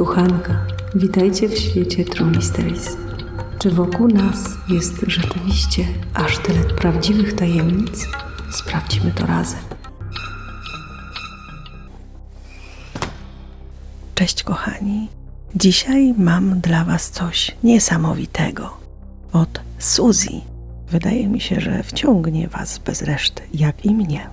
tu Hanka. Witajcie w świecie True Mysteries. Czy wokół nas jest rzeczywiście aż tyle prawdziwych tajemnic? Sprawdźmy to razem. Cześć kochani. Dzisiaj mam dla Was coś niesamowitego. Od Suzy. Wydaje mi się, że wciągnie Was bez reszty, jak i mnie.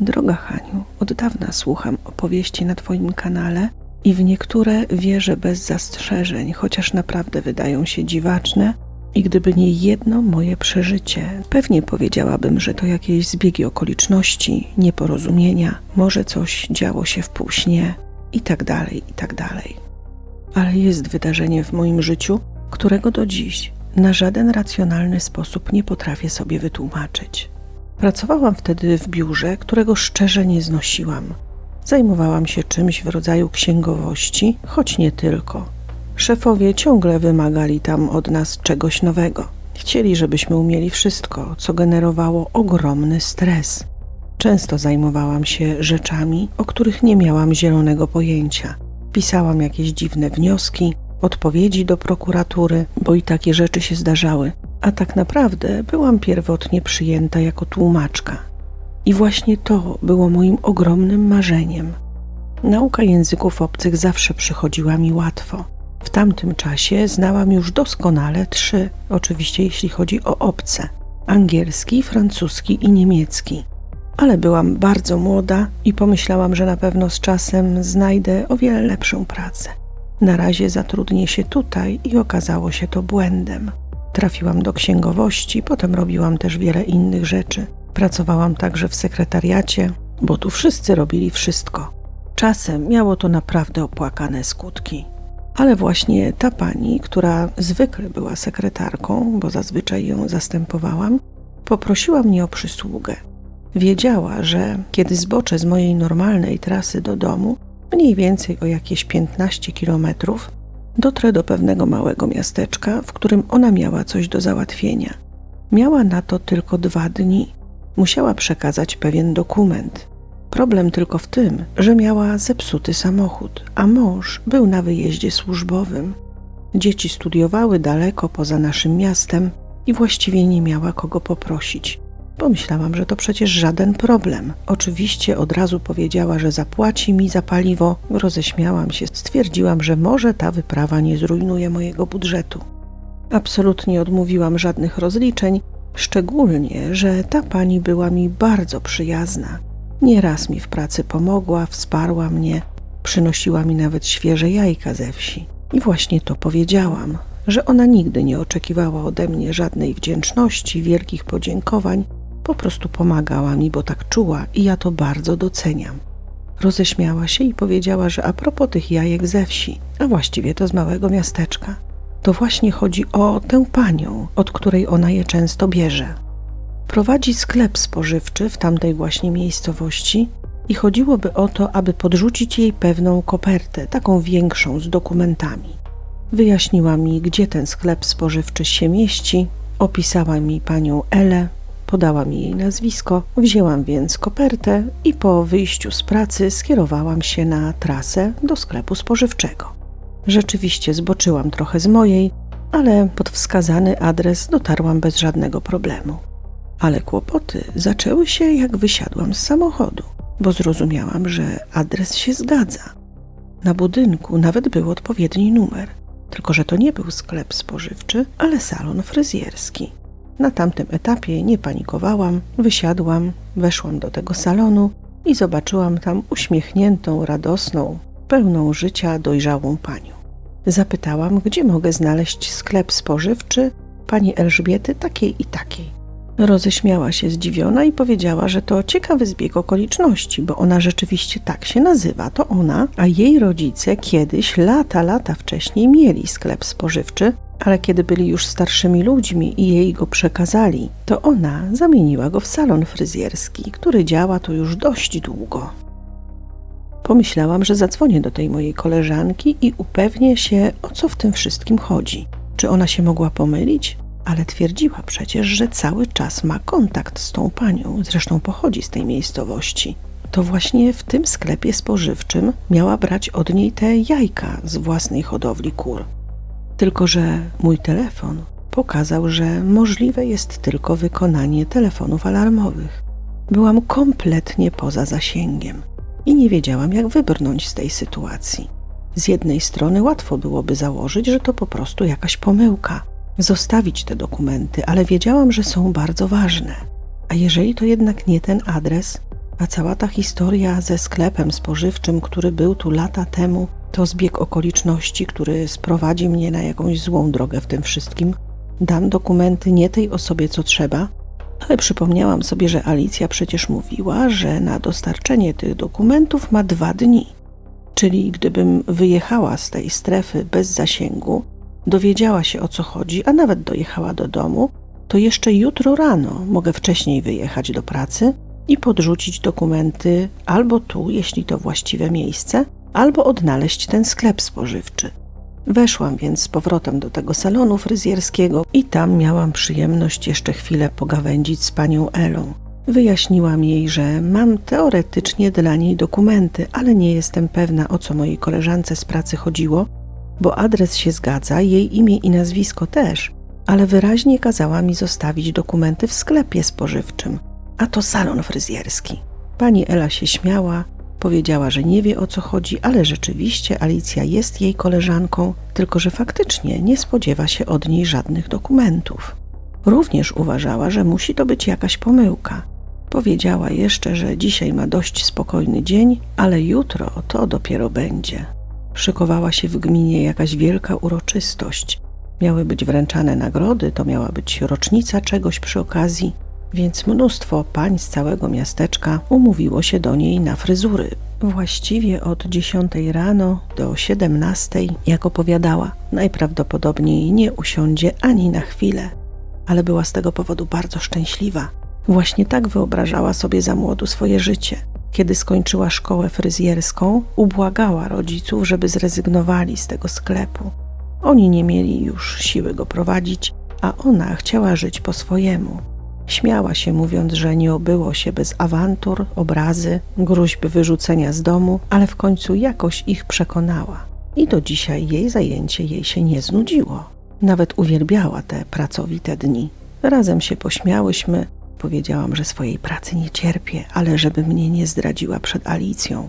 Droga Haniu, od dawna słucham opowieści na Twoim kanale i w niektóre wierzę bez zastrzeżeń, chociaż naprawdę wydają się dziwaczne. I gdyby nie jedno moje przeżycie, pewnie powiedziałabym, że to jakieś zbiegi okoliczności, nieporozumienia, może coś działo się w półśnie i tak dalej, i tak dalej. Ale jest wydarzenie w moim życiu, którego do dziś na żaden racjonalny sposób nie potrafię sobie wytłumaczyć. Pracowałam wtedy w biurze, którego szczerze nie znosiłam. Zajmowałam się czymś w rodzaju księgowości, choć nie tylko. Szefowie ciągle wymagali tam od nas czegoś nowego. Chcieli, żebyśmy umieli wszystko, co generowało ogromny stres. Często zajmowałam się rzeczami, o których nie miałam zielonego pojęcia. Pisałam jakieś dziwne wnioski, odpowiedzi do prokuratury, bo i takie rzeczy się zdarzały, a tak naprawdę byłam pierwotnie przyjęta jako tłumaczka. I właśnie to było moim ogromnym marzeniem. Nauka języków obcych zawsze przychodziła mi łatwo. W tamtym czasie znałam już doskonale trzy, oczywiście jeśli chodzi o obce: angielski, francuski i niemiecki. Ale byłam bardzo młoda i pomyślałam, że na pewno z czasem znajdę o wiele lepszą pracę. Na razie zatrudnię się tutaj i okazało się to błędem. Trafiłam do księgowości, potem robiłam też wiele innych rzeczy. Pracowałam także w sekretariacie, bo tu wszyscy robili wszystko. Czasem miało to naprawdę opłakane skutki. Ale właśnie ta pani, która zwykle była sekretarką, bo zazwyczaj ją zastępowałam, poprosiła mnie o przysługę. Wiedziała, że kiedy zboczę z mojej normalnej trasy do domu, mniej więcej o jakieś 15 kilometrów, dotrę do pewnego małego miasteczka, w którym ona miała coś do załatwienia. Miała na to tylko dwa dni. Musiała przekazać pewien dokument. Problem tylko w tym, że miała zepsuty samochód, a mąż był na wyjeździe służbowym. Dzieci studiowały daleko poza naszym miastem i właściwie nie miała kogo poprosić. Pomyślałam, że to przecież żaden problem. Oczywiście od razu powiedziała, że zapłaci mi za paliwo. Roześmiałam się, stwierdziłam, że może ta wyprawa nie zrujnuje mojego budżetu. Absolutnie odmówiłam żadnych rozliczeń, szczególnie, że ta pani była mi bardzo przyjazna. Nieraz mi w pracy pomogła, wsparła mnie, przynosiła mi nawet świeże jajka ze wsi. I właśnie to powiedziałam, że ona nigdy nie oczekiwała ode mnie żadnej wdzięczności, wielkich podziękowań, po prostu pomagała mi, bo tak czuła i ja to bardzo doceniam. Roześmiała się i powiedziała, że a propos tych jajek ze wsi, a właściwie to z małego miasteczka, to właśnie chodzi o tę panią, od której ona je często bierze. Prowadzi sklep spożywczy w tamtej właśnie miejscowości i chodziłoby o to, aby podrzucić jej pewną kopertę, taką większą, z dokumentami. Wyjaśniła mi, gdzie ten sklep spożywczy się mieści, opisała mi panią Elę, podała mi jej nazwisko, wzięłam więc kopertę i po wyjściu z pracy skierowałam się na trasę do sklepu spożywczego. Rzeczywiście zboczyłam trochę z mojej, ale pod wskazany adres dotarłam bez żadnego problemu. Ale kłopoty zaczęły się, jak wysiadłam z samochodu, bo zrozumiałam, że adres się zgadza. Na budynku nawet był odpowiedni numer, tylko że to nie był sklep spożywczy, ale salon fryzjerski. Na tamtym etapie nie panikowałam, wysiadłam, weszłam do tego salonu i zobaczyłam tam uśmiechniętą, radosną, pełną życia, dojrzałą panią. Zapytałam, gdzie mogę znaleźć sklep spożywczy pani Elżbiety takiej i takiej. Roześmiała się zdziwiona i powiedziała, że to ciekawy zbieg okoliczności, bo ona rzeczywiście tak się nazywa. To ona, a jej rodzice kiedyś, lata, lata wcześniej mieli sklep spożywczy, ale kiedy byli już starszymi ludźmi i jej go przekazali, to ona zamieniła go w salon fryzjerski, który działa tu już dość długo. Pomyślałam, że zadzwonię do tej mojej koleżanki i upewnię się, o co w tym wszystkim chodzi. Czy ona się mogła pomylić? ale twierdziła przecież, że cały czas ma kontakt z tą panią, zresztą pochodzi z tej miejscowości. to właśnie w tym sklepie spożywczym miała brać od niej te jajka z własnej hodowli kur. Tylko, że mój telefon pokazał, że możliwe jest tylko wykonanie telefonów alarmowych. Byłam kompletnie poza zasięgiem i nie wiedziałam, jak wybrnąć z tej sytuacji. Z jednej strony łatwo byłoby założyć, że to po prostu jakaś pomyłka, zostawić te dokumenty, ale wiedziałam, że są bardzo ważne. A jeżeli to jednak nie ten adres, a cała ta historia ze sklepem spożywczym, który był tu lata temu, to zbieg okoliczności, który sprowadzi mnie na jakąś złą drogę w tym wszystkim, dam dokumenty nie tej osobie, co trzeba, ale przypomniałam sobie, że Alicja przecież mówiła, że na dostarczenie tych dokumentów ma dwa dni. Czyli gdybym wyjechała z tej strefy bez zasięgu, dowiedziała się o co chodzi, a nawet dojechała do domu, to jeszcze jutro rano mogę wcześniej wyjechać do pracy i podrzucić dokumenty albo tu, jeśli to właściwe miejsce, albo odnaleźć ten sklep spożywczy. Weszłam więc z powrotem do tego salonu fryzjerskiego i tam miałam przyjemność jeszcze chwilę pogawędzić z panią Elą. Wyjaśniłam jej, że mam teoretycznie dla niej dokumenty, ale nie jestem pewna o co mojej koleżance z pracy chodziło, bo adres się zgadza, jej imię i nazwisko też, ale wyraźnie kazała mi zostawić dokumenty w sklepie spożywczym, a to salon fryzjerski. Pani Ela się śmiała, powiedziała, że nie wie o co chodzi, ale rzeczywiście Alicja jest jej koleżanką, tylko że faktycznie nie spodziewa się od niej żadnych dokumentów. Również uważała, że musi to być jakaś pomyłka. Powiedziała jeszcze, że dzisiaj ma dość spokojny dzień, ale jutro to dopiero będzie. Szykowała się w gminie jakaś wielka uroczystość. Miały być wręczane nagrody, to miała być rocznica czegoś przy okazji, więc mnóstwo pań z całego miasteczka umówiło się do niej na fryzury. Właściwie od 10 rano do 17, jak opowiadała, najprawdopodobniej nie usiądzie ani na chwilę, ale była z tego powodu bardzo szczęśliwa. Właśnie tak wyobrażała sobie za młodu swoje życie. Kiedy skończyła szkołę fryzjerską, ubłagała rodziców, żeby zrezygnowali z tego sklepu. Oni nie mieli już siły go prowadzić, a ona chciała żyć po swojemu. Śmiała się, mówiąc, że nie obyło się bez awantur, obrazy, gruźb wyrzucenia z domu, ale w końcu jakoś ich przekonała. I do dzisiaj jej zajęcie jej się nie znudziło. Nawet uwielbiała te pracowite dni. Razem się pośmiałyśmy. Powiedziałam, że swojej pracy nie cierpię, ale żeby mnie nie zdradziła przed Alicją.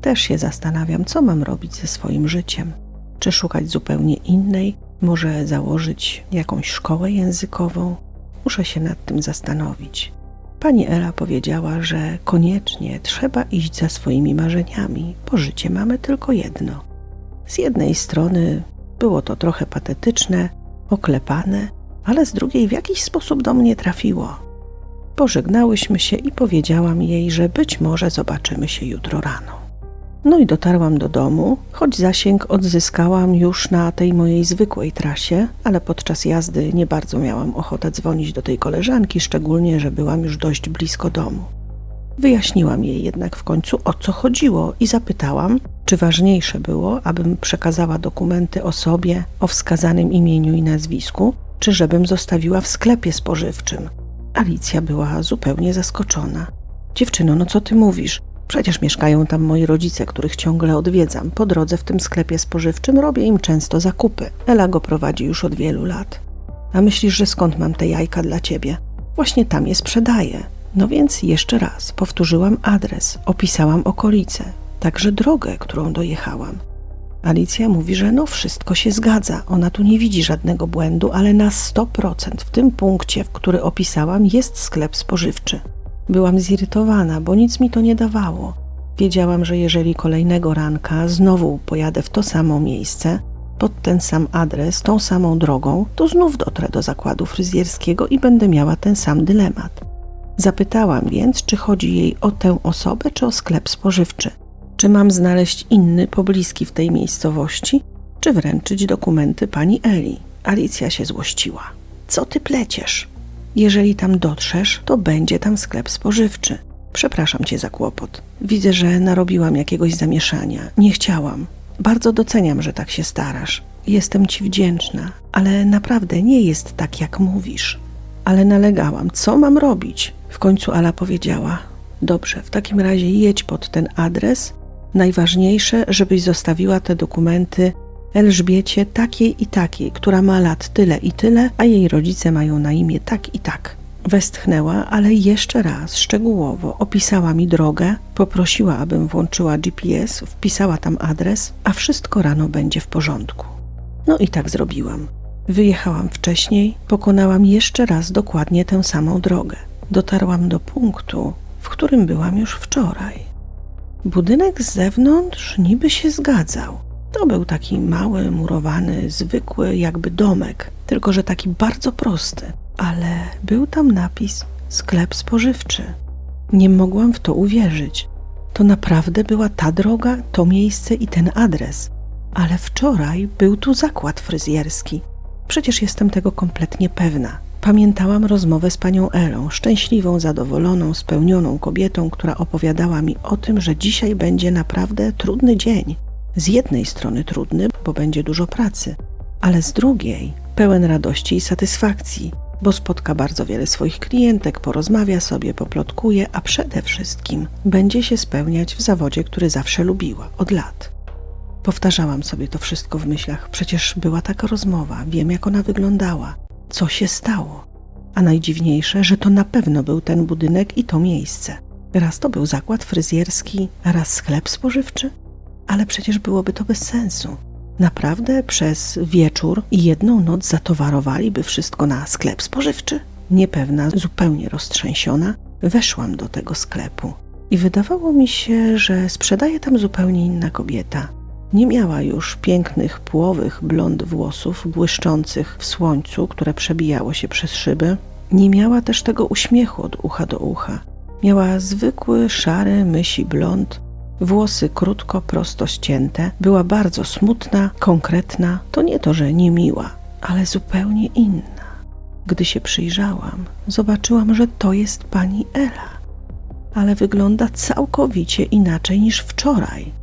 Też się zastanawiam, co mam robić ze swoim życiem. Czy szukać zupełnie innej, może założyć jakąś szkołę językową? Muszę się nad tym zastanowić. Pani Ela powiedziała, że koniecznie trzeba iść za swoimi marzeniami, bo życie mamy tylko jedno. Z jednej strony było to trochę patetyczne, oklepane, ale z drugiej w jakiś sposób do mnie trafiło. Pożegnałyśmy się i powiedziałam jej, że być może zobaczymy się jutro rano. No i dotarłam do domu, choć zasięg odzyskałam już na tej mojej zwykłej trasie, ale podczas jazdy nie bardzo miałam ochotę dzwonić do tej koleżanki, szczególnie, że byłam już dość blisko domu. Wyjaśniłam jej jednak w końcu o co chodziło i zapytałam, czy ważniejsze było, abym przekazała dokumenty o sobie, o wskazanym imieniu i nazwisku, czy żebym zostawiła w sklepie spożywczym. Alicja była zupełnie zaskoczona. Dziewczyno, no co ty mówisz? Przecież mieszkają tam moi rodzice, których ciągle odwiedzam. Po drodze w tym sklepie spożywczym robię im często zakupy. Ela go prowadzi już od wielu lat. A myślisz, że skąd mam te jajka dla ciebie? Właśnie tam je sprzedaję. No więc jeszcze raz powtórzyłam adres, opisałam okolice, także drogę, którą dojechałam. Alicja mówi, że no wszystko się zgadza. Ona tu nie widzi żadnego błędu, ale na 100% w tym punkcie, w który opisałam, jest sklep spożywczy. Byłam zirytowana, bo nic mi to nie dawało. Wiedziałam, że jeżeli kolejnego ranka znowu pojadę w to samo miejsce, pod ten sam adres, tą samą drogą, to znów dotrę do zakładu fryzjerskiego i będę miała ten sam dylemat. Zapytałam więc, czy chodzi jej o tę osobę, czy o sklep spożywczy. Czy mam znaleźć inny pobliski w tej miejscowości, czy wręczyć dokumenty pani Eli? Alicja się złościła. Co ty pleciesz? Jeżeli tam dotrzesz, to będzie tam sklep spożywczy. Przepraszam cię za kłopot. Widzę, że narobiłam jakiegoś zamieszania. Nie chciałam. Bardzo doceniam, że tak się starasz. Jestem ci wdzięczna, ale naprawdę nie jest tak, jak mówisz. Ale nalegałam, co mam robić? W końcu Ala powiedziała: Dobrze, w takim razie jedź pod ten adres. Najważniejsze, żebyś zostawiła te dokumenty Elżbiecie takiej i takiej, która ma lat tyle i tyle, a jej rodzice mają na imię tak i tak. Westchnęła, ale jeszcze raz szczegółowo opisała mi drogę, poprosiła, abym włączyła GPS, wpisała tam adres, a wszystko rano będzie w porządku. No i tak zrobiłam. Wyjechałam wcześniej, pokonałam jeszcze raz dokładnie tę samą drogę. Dotarłam do punktu, w którym byłam już wczoraj. Budynek z zewnątrz niby się zgadzał. To był taki mały, murowany, zwykły, jakby domek, tylko że taki bardzo prosty, ale był tam napis sklep spożywczy. Nie mogłam w to uwierzyć. To naprawdę była ta droga, to miejsce i ten adres. Ale wczoraj był tu zakład fryzjerski. Przecież jestem tego kompletnie pewna. Pamiętałam rozmowę z panią Elą, szczęśliwą, zadowoloną, spełnioną kobietą, która opowiadała mi o tym, że dzisiaj będzie naprawdę trudny dzień. Z jednej strony trudny, bo będzie dużo pracy, ale z drugiej pełen radości i satysfakcji, bo spotka bardzo wiele swoich klientek, porozmawia sobie, poplotkuje, a przede wszystkim będzie się spełniać w zawodzie, który zawsze lubiła od lat. Powtarzałam sobie to wszystko w myślach. Przecież była taka rozmowa, wiem jak ona wyglądała, co się stało. A najdziwniejsze, że to na pewno był ten budynek i to miejsce. Raz to był zakład fryzjerski, raz sklep spożywczy, ale przecież byłoby to bez sensu. Naprawdę przez wieczór i jedną noc zatowarowaliby wszystko na sklep spożywczy? Niepewna, zupełnie roztrzęsiona, weszłam do tego sklepu i wydawało mi się, że sprzedaje tam zupełnie inna kobieta. Nie miała już pięknych, płowych blond włosów, błyszczących w słońcu, które przebijało się przez szyby. Nie miała też tego uśmiechu od ucha do ucha. Miała zwykły, szary, mysi blond, włosy krótko, prosto ścięte. Była bardzo smutna, konkretna. To nie to, że niemiła, ale zupełnie inna. Gdy się przyjrzałam, zobaczyłam, że to jest pani Ela. Ale wygląda całkowicie inaczej niż wczoraj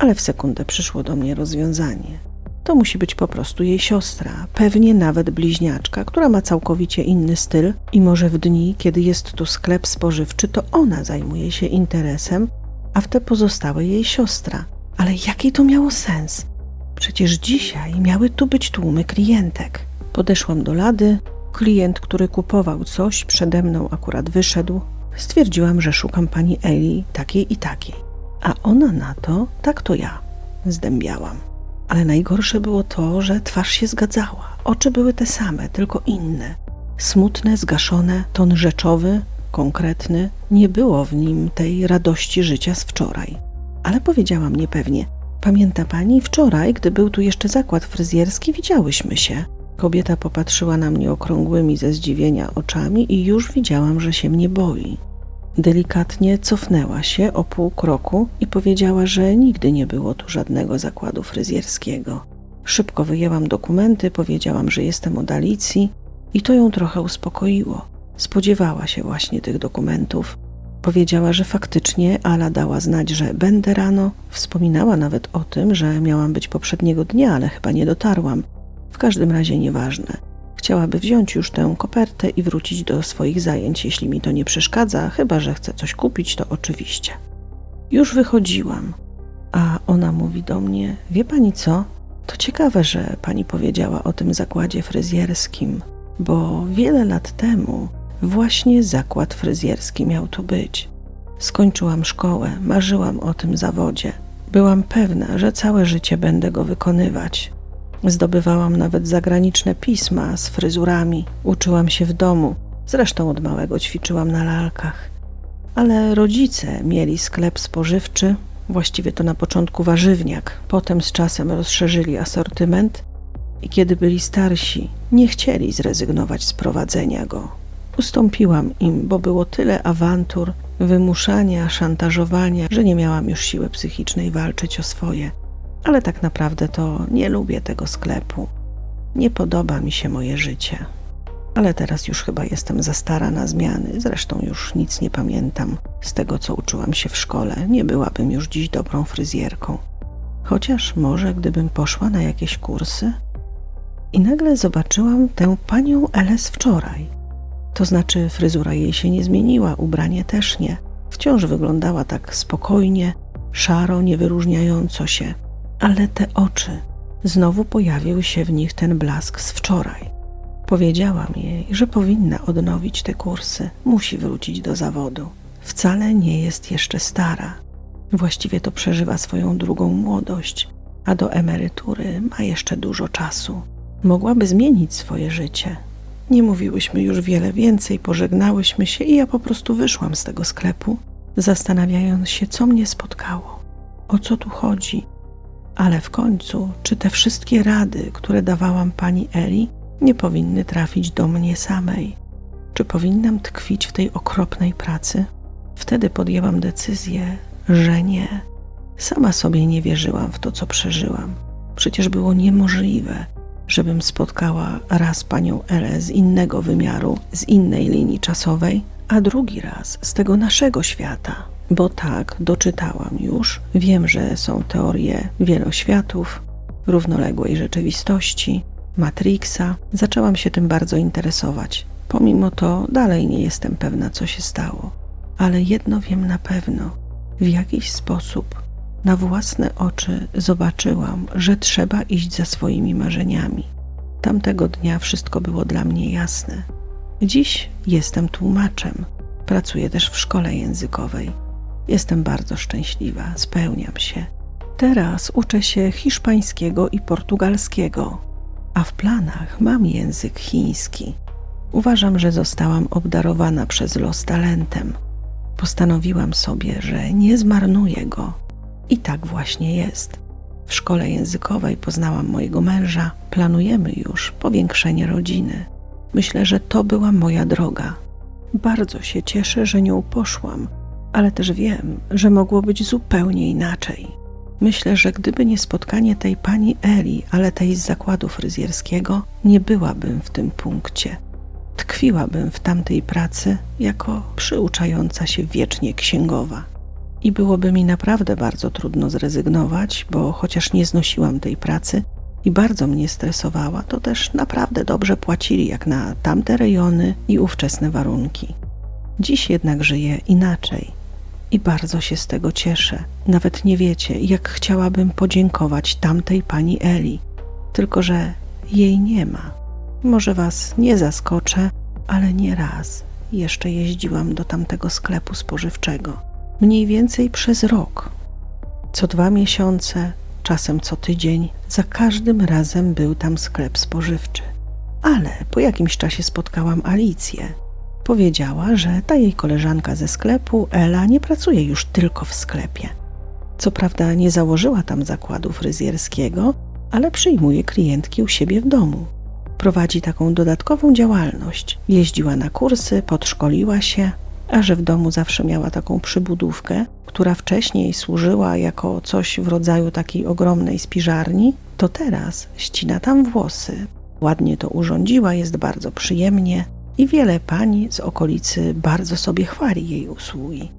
ale w sekundę przyszło do mnie rozwiązanie. To musi być po prostu jej siostra, pewnie nawet bliźniaczka, która ma całkowicie inny styl i może w dni, kiedy jest tu sklep spożywczy, to ona zajmuje się interesem, a w te pozostałe jej siostra. Ale jaki to miało sens? Przecież dzisiaj miały tu być tłumy klientek. Podeszłam do lady. Klient, który kupował coś, przede mną akurat wyszedł. Stwierdziłam, że szukam pani Eli takiej i takiej. A ona na to, tak to ja, zdębiałam. Ale najgorsze było to, że twarz się zgadzała. Oczy były te same, tylko inne. Smutne, zgaszone, ton rzeczowy, konkretny. Nie było w nim tej radości życia z wczoraj. Ale powiedziałam niepewnie. Pamięta pani, wczoraj, gdy był tu jeszcze zakład fryzjerski, widziałyśmy się. Kobieta popatrzyła na mnie okrągłymi ze zdziwienia oczami i już widziałam, że się mnie boi. Delikatnie cofnęła się o pół kroku i powiedziała, że nigdy nie było tu żadnego zakładu fryzjerskiego. Szybko wyjęłam dokumenty, powiedziałam, że jestem od Alicji i to ją trochę uspokoiło. Spodziewała się właśnie tych dokumentów. Powiedziała, że faktycznie Ala dała znać, że będę rano. Wspominała nawet o tym, że miałam być poprzedniego dnia, ale chyba nie dotarłam. W każdym razie nieważne. Chciałaby wziąć już tę kopertę i wrócić do swoich zajęć, jeśli mi to nie przeszkadza, chyba że chce coś kupić, to oczywiście. Już wychodziłam, a ona mówi do mnie: Wie pani co? To ciekawe, że pani powiedziała o tym zakładzie fryzjerskim, bo wiele lat temu właśnie zakład fryzjerski miał tu być. Skończyłam szkołę, marzyłam o tym zawodzie. Byłam pewna, że całe życie będę go wykonywać. Zdobywałam nawet zagraniczne pisma z fryzurami. Uczyłam się w domu. Zresztą od małego ćwiczyłam na lalkach. Ale rodzice mieli sklep spożywczy, właściwie to na początku warzywniak, potem z czasem rozszerzyli asortyment i kiedy byli starsi, nie chcieli zrezygnować z prowadzenia go. Ustąpiłam im, bo było tyle awantur, wymuszania, szantażowania, że nie miałam już siły psychicznej walczyć o swoje ale tak naprawdę to nie lubię tego sklepu. Nie podoba mi się moje życie. Ale teraz już chyba jestem za stara na zmiany, zresztą już nic nie pamiętam z tego, co uczyłam się w szkole. Nie byłabym już dziś dobrą fryzjerką. Chociaż może gdybym poszła na jakieś kursy. I nagle zobaczyłam tę panią Eles wczoraj. To znaczy, fryzura jej się nie zmieniła, ubranie też nie, Wciąż wyglądała tak spokojnie, szaro, nie wyróżniająco się, ale te oczy, znowu pojawił się w nich ten blask z wczoraj. Powiedziałam jej, że powinna odnowić te kursy, musi wrócić do zawodu. Wcale nie jest jeszcze stara. Właściwie to przeżywa swoją drugą młodość, a do emerytury ma jeszcze dużo czasu. Mogłaby zmienić swoje życie. Nie mówiłyśmy już wiele więcej, pożegnałyśmy się i ja po prostu wyszłam z tego sklepu, zastanawiając się, co mnie spotkało, o co tu chodzi. Ale w końcu, czy te wszystkie rady, które dawałam pani Eli, nie powinny trafić do mnie samej? Czy powinnam tkwić w tej okropnej pracy? Wtedy podjęłam decyzję, że nie. Sama sobie nie wierzyłam w to, co przeżyłam. Przecież było niemożliwe, żebym spotkała raz panią Elę z innego wymiaru, z innej linii czasowej, a drugi raz z tego naszego świata. Bo tak, doczytałam już, wiem, że są teorie wieloświatów, równoległej rzeczywistości, Matrixa. Zaczęłam się tym bardzo interesować. Pomimo to dalej nie jestem pewna, co się stało. Ale jedno wiem na pewno. W jakiś sposób na własne oczy zobaczyłam, że trzeba iść za swoimi marzeniami. Tamtego dnia wszystko było dla mnie jasne. Dziś jestem tłumaczem, pracuję też w szkole językowej. Jestem bardzo szczęśliwa, spełniam się. Teraz uczę się hiszpańskiego i portugalskiego, a w planach mam język chiński. Uważam, że zostałam obdarowana przez los talentem. Postanowiłam sobie, że nie zmarnuję go. I tak właśnie jest. W szkole językowej poznałam mojego męża, planujemy już powiększenie rodziny. Myślę, że to była moja droga. Bardzo się cieszę, że nią poszłam, ale też wiem, że mogło być zupełnie inaczej. Myślę, że gdyby nie spotkanie tej pani Eli, ale tej z zakładu fryzjerskiego, nie byłabym w tym punkcie. Tkwiłabym w tamtej pracy jako przyuczająca się wiecznie księgowa. I byłoby mi naprawdę bardzo trudno zrezygnować, bo chociaż nie znosiłam tej pracy i bardzo mnie stresowała, to też naprawdę dobrze płacili jak na tamte rejony i ówczesne warunki. Dziś jednak żyję inaczej i bardzo się z tego cieszę. Nawet nie wiecie, jak chciałabym podziękować tamtej pani Eli, tylko że jej nie ma. Może was nie zaskoczę, ale nie raz jeszcze jeździłam do tamtego sklepu spożywczego mniej więcej przez rok. Co dwa miesiące, czasem co tydzień, za każdym razem był tam sklep spożywczy. Ale po jakimś czasie spotkałam Alicję. Powiedziała, że ta jej koleżanka ze sklepu, Ela, nie pracuje już tylko w sklepie. Co prawda nie założyła tam zakładu fryzjerskiego, ale przyjmuje klientki u siebie w domu. Prowadzi taką dodatkową działalność. Jeździła na kursy, podszkoliła się, a że w domu zawsze miała taką przybudówkę, która wcześniej służyła jako coś w rodzaju takiej ogromnej spiżarni, to teraz ścina tam włosy. Ładnie to urządziła, jest bardzo przyjemnie i wiele pań z okolicy bardzo sobie chwali jej usługi.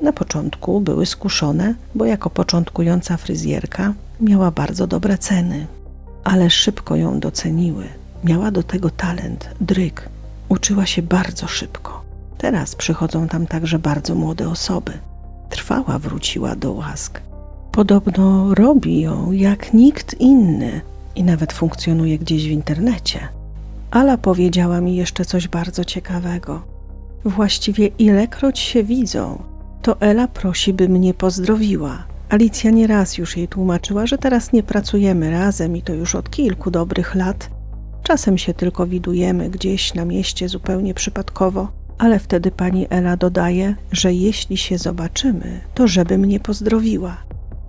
Na początku były skuszone, bo jako początkująca fryzjerka miała bardzo dobre ceny, ale szybko ją doceniły. Miała do tego talent, dryk. Uczyła się bardzo szybko. Teraz przychodzą tam także bardzo młode osoby. Trwała wróciła do łask. Podobno robi ją jak nikt inny i nawet funkcjonuje gdzieś w internecie. Ala powiedziała mi jeszcze coś bardzo ciekawego. Właściwie ilekroć się widzą, to Ela prosi, by mnie pozdrowiła. Alicja nieraz już jej tłumaczyła, że teraz nie pracujemy razem i to już od kilku dobrych lat. Czasem się tylko widujemy gdzieś na mieście zupełnie przypadkowo ale wtedy pani Ela dodaje, że jeśli się zobaczymy, to żeby mnie pozdrowiła.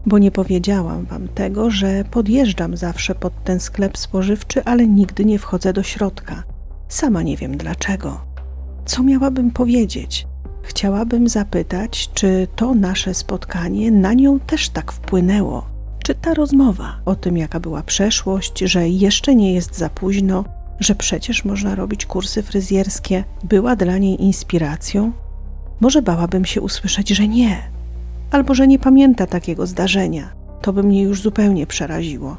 Bo nie powiedziałam wam tego, że podjeżdżam zawsze pod ten sklep spożywczy, ale nigdy nie wchodzę do środka. Sama nie wiem dlaczego. Co miałabym powiedzieć? Chciałabym zapytać, czy to nasze spotkanie na nią też tak wpłynęło. Czy ta rozmowa o tym, jaka była przeszłość, że jeszcze nie jest za późno, że przecież można robić kursy fryzjerskie, była dla niej inspiracją? Może bałabym się usłyszeć, że nie, albo że nie pamięta takiego zdarzenia. To by mnie już zupełnie przeraziło.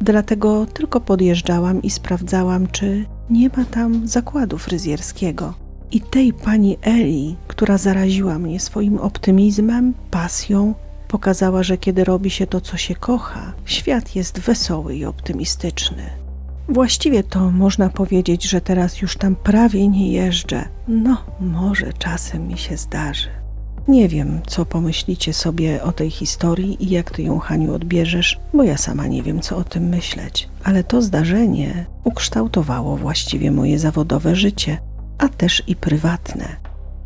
Dlatego tylko podjeżdżałam i sprawdzałam, czy nie ma tam zakładu fryzjerskiego. i tej pani Eli, która zaraziła mnie swoim optymizmem, pasją, pokazała, że kiedy robi się to, co się kocha, świat jest wesoły i optymistyczny. Właściwie to można powiedzieć, że teraz już tam prawie nie jeżdżę. No, może czasem mi się zdarzy. Nie wiem, co pomyślicie sobie o tej historii i jak ty ją, Haniu, odbierzesz, bo ja sama nie wiem, co o tym myśleć. Ale to zdarzenie ukształtowało właściwie moje zawodowe życie, a też i prywatne.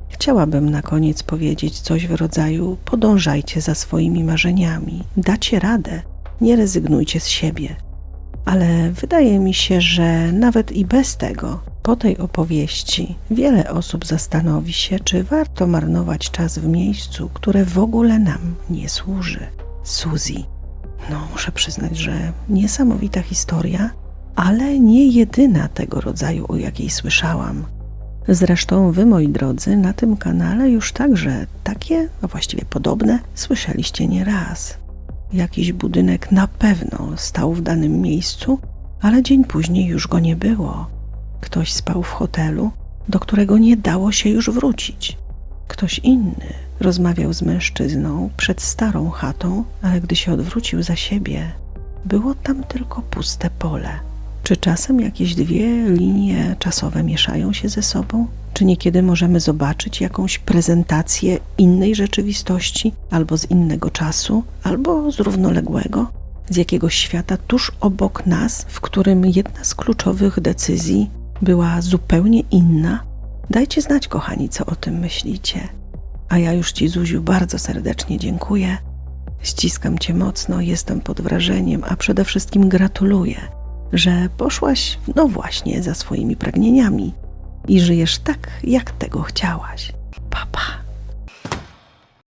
Chciałabym na koniec powiedzieć coś w rodzaju: podążajcie za swoimi marzeniami, dacie radę, nie rezygnujcie z siebie. Ale wydaje mi się, że nawet i bez tego, po tej opowieści, wiele osób zastanowi się, czy warto marnować czas w miejscu, które w ogóle nam nie służy. Suzy. No, muszę przyznać, że niesamowita historia, ale nie jedyna tego rodzaju, o jakiej słyszałam. Zresztą wy, moi drodzy, na tym kanale już także takie, a właściwie podobne, słyszeliście nieraz. Jakiś budynek na pewno stał w danym miejscu, ale dzień później już go nie było. Ktoś spał w hotelu, do którego nie dało się już wrócić. Ktoś inny rozmawiał z mężczyzną przed starą chatą, ale gdy się odwrócił za siebie, było tam tylko puste pole. Czy czasem jakieś dwie linie czasowe mieszają się ze sobą? Czy niekiedy możemy zobaczyć jakąś prezentację innej rzeczywistości, albo z innego czasu, albo z równoległego, z jakiegoś świata tuż obok nas, w którym jedna z kluczowych decyzji była zupełnie inna? Dajcie znać, kochani, co o tym myślicie. A ja już Ci, Zuziu, bardzo serdecznie dziękuję. Ściskam Cię mocno, jestem pod wrażeniem, a przede wszystkim gratuluję, że poszłaś, no właśnie, za swoimi pragnieniami i żyjesz tak, jak tego chciałaś. Papa. Pa.